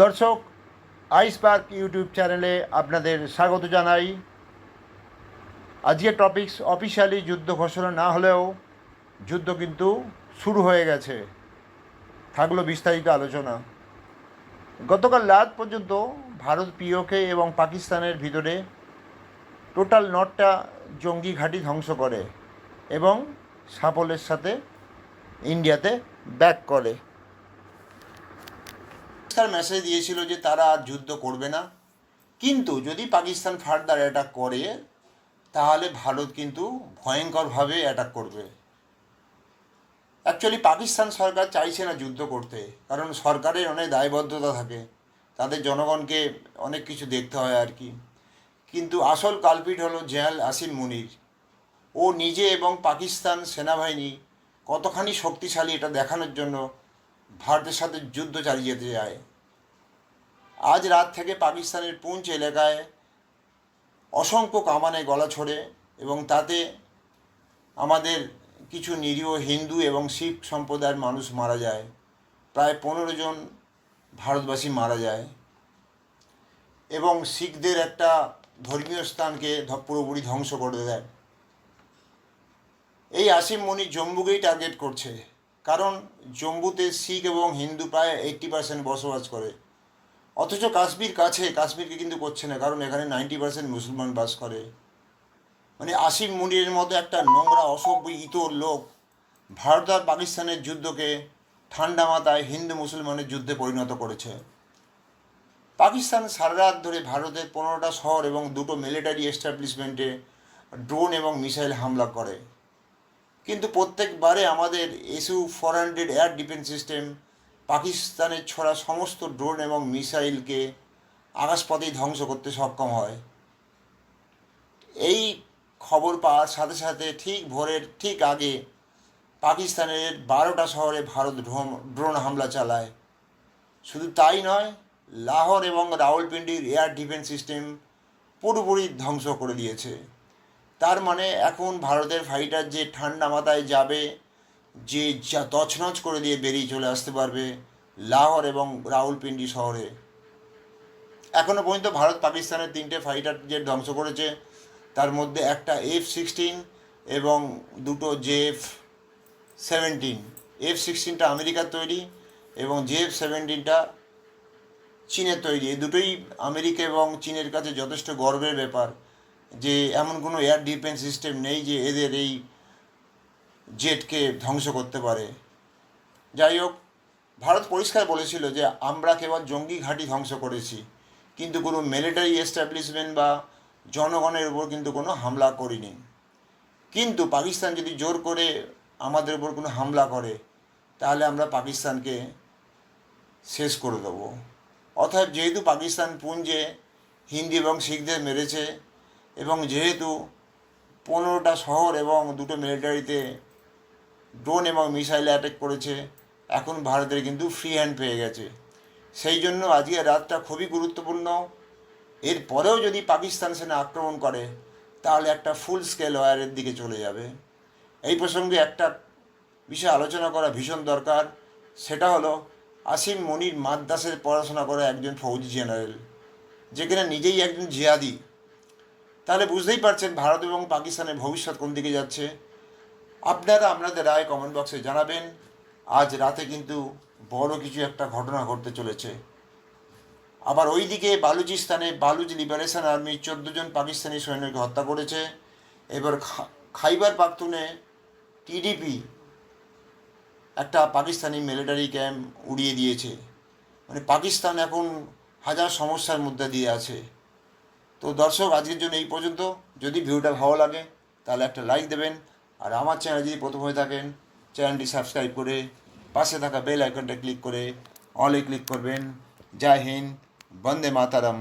দর্শক আইস park YouTube চ্যানেলে আপনাদের স্বাগত জানাই। আজকের টপিকস অফিসিয়ালি যুদ্ধ ঘোষণা না হলেও যুদ্ধ কিন্তু শুরু হয়ে গেছে। থাকল বিস্তারিত আলোচনা। গতকাল রাত পর্যন্ত ভারত পিওকে এবং পাকিস্তানের ভিতরে টোটাল নটটা জঙ্গি ঘাঁটি ধ্বংস করে এবং সাফল্যের সাথে ইন্ডিয়াতে ব্যাক করে। তার মেসেজ দিয়েছিল যে তারা আর যুদ্ধ করবে না। কিন্তু যদি পাকিস্তান ফার্দার অ্যাটাক করে, তাহলে ভারত কিন্তু ভয়ঙ্করভাবে অ্যাটাক করবে। অ্যাকচুয়ালি পাকিস্তান সরকার চাইছে না যুদ্ধ করতে, কারণ সরকারের অনেক দায়বদ্ধতা থাকে। তাদের জনগণকে অনেক কিছু দেখতে হয় আর কি। কিন্তু আসল কালপিট হলো জেনারেল আসিম মুনির। ও নিজে এবং পাকিস্তান সেনাবাহিনী কতখানি শক্তিশালী এটা দেখানোর জন্য ভারতের সাথে যুদ্ধ চালিয়ে যেতে যায়। আজ রাত থেকে পাকিস্তানের পুঞ্চ এলাকায় অসংখ্য কামানে গলা ছড়ে এবং তাতে আমাদের কিছু নিরীহ হিন্দু এবং শিখ সম্প্রদায়ের মানুষ মারা যায়। প্রায় পনেরো জন ভারতবাসী মারা যায়। এবং শিখদের একটা ধর্মীয় স্থানকে পুরোপুরি ধ্বংস করে দেয়। এই আসিম মনি জম্মুকেই টার্গেট করছে। কারণ জম্মুতে শিখ এবং হিন্দু প্রায় এইট্টি পার্সেন্ট বসবাস করে। অথচ কাশ্মীর কাছে, কাশ্মীরকে কিন্তু করছে না, কারণ এখানে নাইনটি পার্সেন্ট মুসলমান বাস করে। মানে আসিম মুনির মতো একটা নোংরা, অসভ্য, ইতর লোক ভারত আর পাকিস্তানের যুদ্ধকে ঠান্ডা মাথায় হিন্দু মুসলমানের যুদ্ধে পরিণত করেছে। পাকিস্তান সারা রাত ধরে ভারতের পনেরোটা শহর এবং দুটো মিলিটারি এস্টাবলিশমেন্টে ড্রোন এবং মিসাইল হামলা করে। কিন্তু প্রত্যেকবারে আমাদের S four hundred air defence system পাকিস্তানের ছড়া সমস্ত ড্রোন এবং মিসাইলকে আকাশপথেই ধ্বংস করতে সক্ষম হয়। এই খবর পাওয়ার সাথে সাথে ঠিক ভোরের ঠিক আগে পাকিস্তানের বারোটা শহরে ভারত ড্রোন হামলা চালায়। শুধু তাই নয়, লাহোর এবং রাওয়ালপিন্ডির এয়ার ডিফেন্স সিস্টেম পুরোপুরি ধ্বংস করে দিয়েছে। তার মানে এখন ভারতের ফাইটার যে ঠান্ডা মাথায় যাবে, যে যা তছনছ করে দিয়ে বেরিয়ে চলে আসতে পারবে লাহোর এবং রাউলপিন্ডি শহরে। এখনও পর্যন্ত ভারত পাকিস্তানের তিনটে ফাইটার জেট ধ্বংস করেছে, তার মধ্যে একটা এফ সিক্সটিন এবং দুটো জেএফ সেভেন্টিন। এফ সিক্সটিনটা আমেরিকার তৈরি এবং জেএফ সেভেন্টিনটা চীনের তৈরি। এই দুটোই আমেরিকা এবং চীনের কাছে যথেষ্ট গর্বের ব্যাপার। যে এমন কোনো এয়ার ডিফেন্স সিস্টেম নেই যে এদের এই জেটকে ধ্বংস করতে পারে। যাই হোক, ভারত পরিষ্কার বলেছিল যে, আমরা কেবল জঙ্গি ঘাঁটি ধ্বংস করেছি, কিন্তু কোনো মিলিটারি এস্টাবলিশমেন্ট বা জনগণের উপর কিন্তু কোনো হামলা করিনি। কিন্তু পাকিস্তান যদি জোর করে আমাদের উপর কোনো হামলা করে, তাহলে আমরা পাকিস্তানকে শেষ করে দেবো। অতএব যেহেতু পাকিস্তান পুঞ্জে হিন্দি এবং শিখদের মেরেছে এবং যেহেতু পনেরোটা শহর এবং দুটো মিলিটারিতে ড্রোন এবং মিসাইল অ্যাটাক করেছে, এখন ভারতের কিন্তু ফ্রি হ্যান্ড পেয়ে গেছে। সেই জন্য আজকে রাতটা খুবই গুরুত্বপূর্ণ। এরপরেও যদি পাকিস্তান সেনা আক্রমণ করে, তাহলে একটা ফুল স্কেল ওয়ারের দিকে চলে যাবে। এই প্রসঙ্গে একটা বিষয়ে আলোচনা করা ভীষণ দরকার। সেটা হলো আসিম মনির মাদ্রাসের পড়াশোনা করা একজন ফৌজি জেনারেল যেখানে নিজেই একজন জিহাদি। তাহলে বুঝতেই পারছেন ভারত এবং পাকিস্তানের ভবিষ্যৎ কোন দিকে যাচ্ছে। আপনারা আপনাদের রায় কমেন্ট বক্সে জানাবেন। আজ রাতে কিন্তু বড় কিছু একটা ঘটনা ঘটতে চলেছে। আবার ওইদিকে বালুচিস্তানে বালুচ লিবারেশন আর্মি চোদ্দ জন পাকিস্তানি সৈন্যকে হত্যা করেছে। এবার খাইবার পাখতুনে টিডিপি একটা পাকিস্তানি মিলিটারি ক্যাম্প উড়িয়ে দিয়েছে। মানে পাকিস্তান এখন হাজার সমস্যার মধ্যে দিয়ে আছে। তো দর্শক, আজকের জন্য এই পর্যন্ত। যদি ভিডিওটা ভালো লাগে, তাহলে একটা লাইক দেবেন। আর আমার চ্যানেল যদি প্রথম হয়ে থাকেন চ্যানেলটি সাবস্ক্রাইব করে পাশে থাকা বেল আইকনটা ক্লিক করে অলে ক্লিক করবেন। জয় হিন্দ, বন্দে মাতারাম।